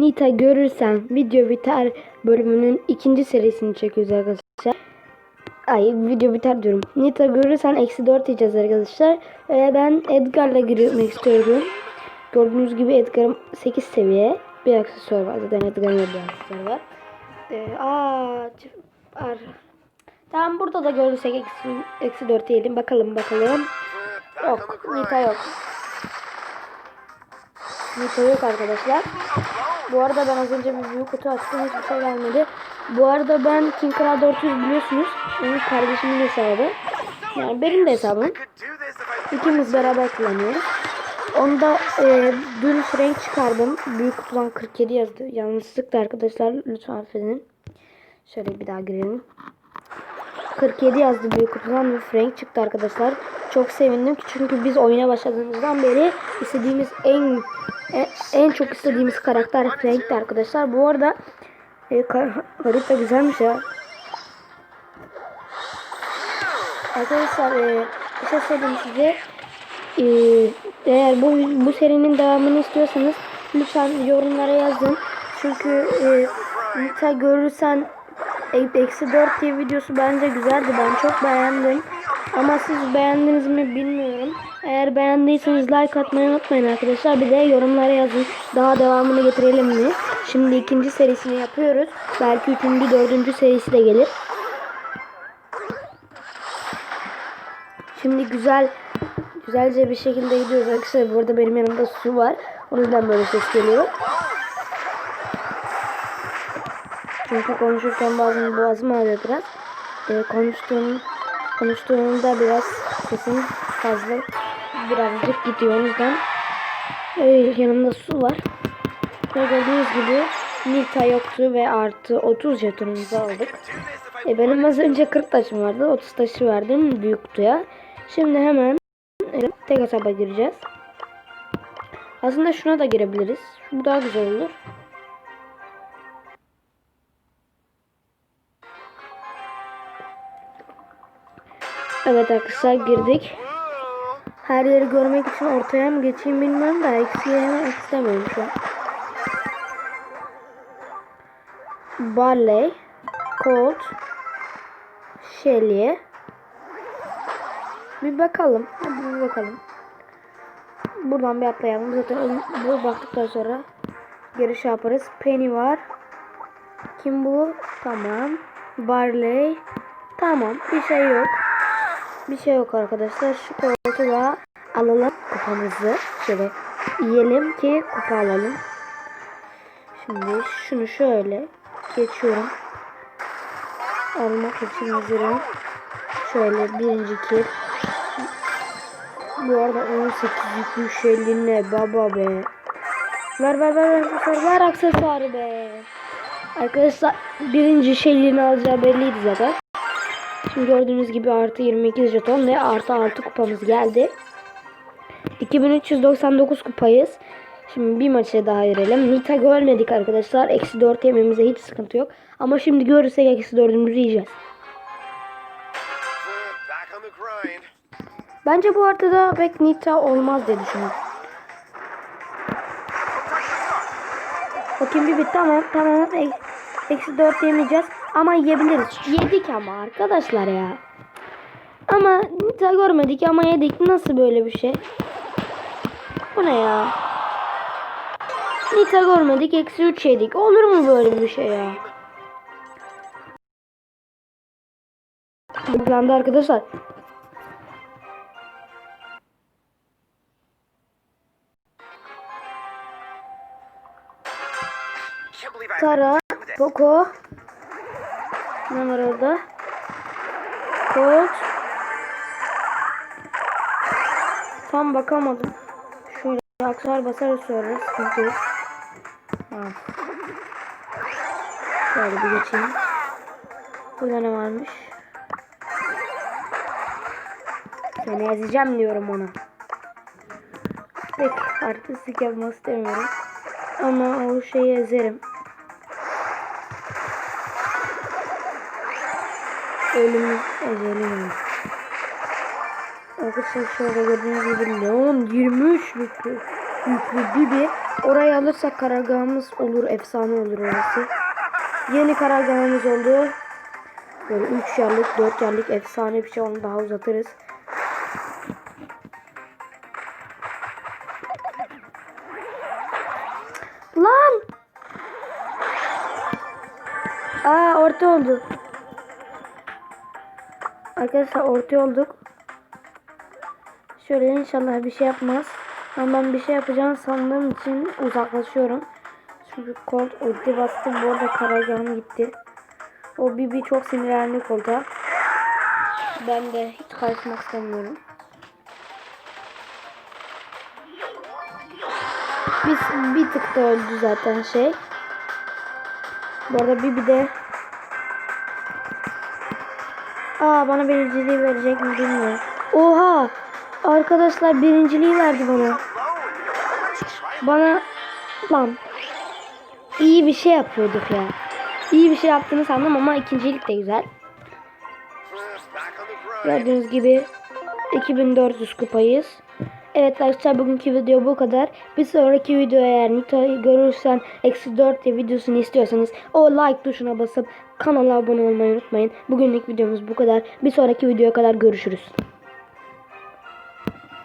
Nita görürsen video biter bölümünün ikinci serisini çekiyoruz arkadaşlar. Ay video biter diyorum. Nita görürsen eksi 4 diyeceğiz arkadaşlar. Ee, ben Edgar'la girmek istiyorum. Gördüğünüz gibi Edgar'ım 8 seviye. Bir aksesuar var. Zaten Edgar'ın bir aksesuar var. Ee, aa, ar. Tamam burada da görürsek eksi, eksi 4 diyelim. Bakalım bakalım. Yok. Nita yok. Nita yok arkadaşlar. Bu arada ben az önce bir büyük kutu açtım. Hiçbir şey gelmedi. Bu arada ben King Kral 400 biliyorsunuz. Benim kardeşimin hesabı. Yani benim de hesabım. İkimiz beraber kullanıyoruz. Onda e, dün renk çıkardım. Büyük kutudan 47 yazdı. Yanlışlıkla arkadaşlar lütfen affedin. Şöyle bir daha girelim. 47 yazdı büyük kutudan ve Frank çıktı arkadaşlar. Çok sevindim çünkü biz oyuna başladığımızdan beri istediğimiz en en, en çok istediğimiz karakter Frank'ti arkadaşlar. Bu arada e, harita güzelmiş ya. Arkadaşlar e, bir şey söyleyeyim size. E, eğer bu bu serinin devamını istiyorsanız lütfen yorumlara yazın. Çünkü e, Nita görürsen eksi 4 diye videosu bence güzeldi. Ben çok beğendim. Ama siz beğendiniz mi bilmiyorum. Eğer beğendiyseniz like atmayı unutmayın arkadaşlar. Bir de yorumlara yazın. Daha devamını getirelim mi? Şimdi ikinci serisini yapıyoruz. Belki üçüncü, dördüncü serisi de gelir. Şimdi güzel güzelce bir şekilde gidiyoruz arkadaşlar. Bu arada benim yanımda su var. O yüzden böyle ses geliyor. Çünkü konuşurken bazen boğazım ağrıyor biraz. Ee, konuştuğum, konuştuğumda biraz sesim fazla birazcık gidiyor. O yüzden ee, yanımda su var. Ve gördüğünüz gibi Nita yoktu ve artı 30 jetonumuzu aldık. E, benim az önce 40 taşım vardı. 30 taşı verdim büyük kutuya. Şimdi hemen e, tek hesaba gireceğiz. Aslında şuna da girebiliriz. Bu daha güzel olur. Evet arkadaşlar girdik. Her yeri görmek için ortaya mı geçeyim bilmiyorum da eksiye hemen istemiyorum şu an. Barley, Colt, Shelly. Bir bakalım. Hadi bir bakalım. Buradan bir atlayalım. Zaten bu baktıktan sonra geri şey yaparız. Penny var. Kim bu? Tamam. Barley. Tamam. Bir şey yok. Bir şey yok arkadaşlar. Şu koltuğu da alalım kupamızı. Şöyle yiyelim ki kupa alalım. Şimdi şunu şöyle geçiyorum. Almak için hazırım. Şöyle birinci kil. Bu arada 18 yüklü şeyli ne baba be. Ver ver ver ver, ver aksesuarı be. Arkadaşlar birinci şeyliğini alacağı belliydi zaten. Şimdi gördüğünüz gibi artı 22 jeton ve artı 6 kupamız geldi. 2399 kupayız. Şimdi bir maça daha girelim. Nita görmedik arkadaşlar. Eksi 4 yememize hiç sıkıntı yok. Ama şimdi görürsek eksi 4'ümüzü yiyeceğiz. Bence bu haritada pek Nita olmaz diye düşünüyorum. Bakayım bir bitti tamam tamam. Ek- Eksi 4 yemeyeceğiz. Ama yiyebiliriz. Yedik ama arkadaşlar ya. Ama Nita görmedik ama yedik. Nasıl böyle bir şey? Bu ne ya? Nita görmedik. Eksi 3 yedik. Olur mu böyle bir şey ya? Buglandı arkadaşlar. Tara, Poco. Ne var orada? Tam bakamadım. Şöyle aksar basar sonra sıkıntı yok. Ha. Şöyle bir geçeyim. Burada ne varmış? Seni ezeceğim diyorum ona. Pek artistik yapmak istemiyorum. Ama o şeyi ezerim. Ölümü ezelim. Arkadaşlar şöyle gördüğünüz gibi Leon 23 yüklü, yüklü Bibi Orayı alırsak karargahımız olur. Efsane olur orası. Yeni karargahımız oldu. Böyle 3 yerlik 4 yerlik efsane bir şey onu daha uzatırız. Lan! Aa orta oldu. Arkadaşlar orta olduk. Şöyle inşallah bir şey yapmaz. Ama ben bir şey yapacağını sandığım için uzaklaşıyorum. Çünkü Colt ulti bastı. Bu arada karargahım gitti. O Bibi çok sinirlendi Colt'a. Ben de hiç karışmak istemiyorum. Biz bir tık öldü zaten şey. Bu arada Bibi de Aa bana birinciliği verecek mi bilmiyorum. Oha! Arkadaşlar birinciliği verdi bana. Bana lan iyi bir şey yapıyorduk ya. İyi bir şey yaptığını sandım ama ikincilik de güzel. Gördüğünüz gibi 2400 kupayız. Evet arkadaşlar bugünkü video bu kadar. Bir sonraki video eğer Nita'yı görürsen eksi 4 diye videosunu istiyorsanız o like tuşuna basıp kanala abone olmayı unutmayın. Bugünlük videomuz bu kadar. Bir sonraki videoya kadar görüşürüz.